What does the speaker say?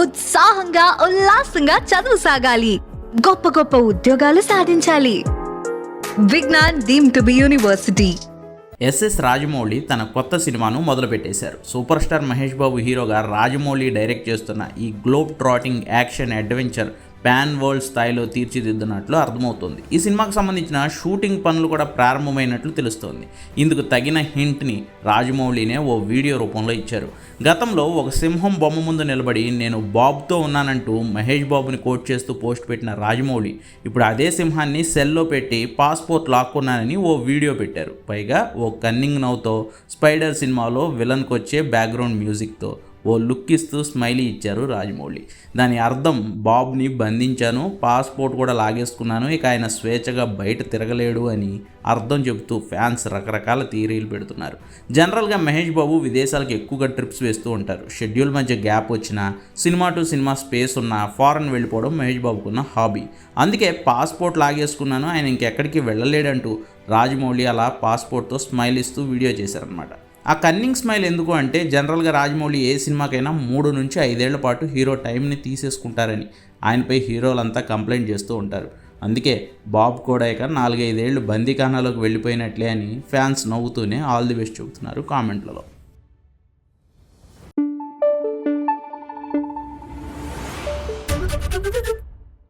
ఉత్సాహంగా ఉల్లాసంగా చదువు సాగాలి. గొప్ప గొప్ప ఉద్యోగాలు సాధించాలి. Vignan deemed to be university. S S Rajamouli తన కొత్త సినిమాను మొదలుపెట్టేశారు. సూపర్ స్టార్ మహేష్ బాబు హీరోగా రాజమౌళి డైరెక్ట్ చేస్తున్న ఈ globe trotting action adventure pan world స్థాయిలో తీర్చిదిద్దున్నట్లు అర్థమవుతోంది. ఈ సినిమాకు సంబంధించిన షూటింగ్ పనులు కూడా ప్రారంభమైనట్లు తెలుస్తోంది. ఇందుకు తగిన హింట్ని రాజమౌళినే ఓ వీడియో రూపంలో ఇచ్చారు. గతంలో ఒక సింహం బొమ్మ ముందు నిలబడి నేను బాబుతో ఉన్నానంటూ మహేష్ బాబుని కోట్ చేస్తూ పోస్ట్ పెట్టిన రాజమౌళి ఇప్పుడు అదే సింహాన్ని సెల్లో పెట్టి పాస్పోర్ట్ లాక్కున్నానని ఓ వీడియో పెట్టారు. పైగా ఓ కన్నింగ్ నవ్వుతో స్పైడర్ సినిమాలో విలన్కి వచ్చే బ్యాక్గ్రౌండ్ మ్యూజిక్తో ఓ లుక్ ఇస్తూ స్మైలీ ఇచ్చారు రాజమౌళి. దాని అర్థం బాబ్ని బంధించాను పాస్పోర్ట్ కూడా లాగేసుకున్నాను ఇక ఆయన స్వేచ్ఛగా బయట తిరగలేడు అని అర్థం చెబుతూ ఫ్యాన్స్ రకరకాల థియరీలు పెడుతున్నారు. జనరల్గా మహేష్ బాబు విదేశాలకు ఎక్కువగా ట్రిప్స్ వేస్తూ ఉంటారు. షెడ్యూల్ మధ్య గ్యాప్ వచ్చినా సినిమా టు సినిమా స్పేస్ ఉన్న ఫారెన్ వెళ్ళిపోవడం మహేష్ బాబుకున్న హాబీ అందుకే పాస్పోర్ట్ లాగేసుకున్నాను ఆయన ఇంకెక్కడికి వెళ్ళలేడంటూ రాజమౌళి అలా పాస్పోర్ట్తో స్మైల్ ఇస్తూ వీడియో చేశారనమాట ఆ కన్నింగ్ స్మైల్ ఎందుకు అంటే జనరల్గా రాజమౌళి ఏ సినిమాకైనా మూడు నుంచి ఐదేళ్ళ పాటు హీరో టైంని తీసేసుకుంటారని. ఆయనపై హీరోలంతా కంప్లైంట్ చేస్తూ ఉంటారు. అందుకే బాబు ఇక నాలుగైదేళ్ళు బందీఖానాలోకి వెళ్ళిపోయినట్లే అని ఫ్యాన్స్ నవ్వుతూనే ఆల్ ది బెస్ట్ చెబుతున్నారు కామెంట్లలో.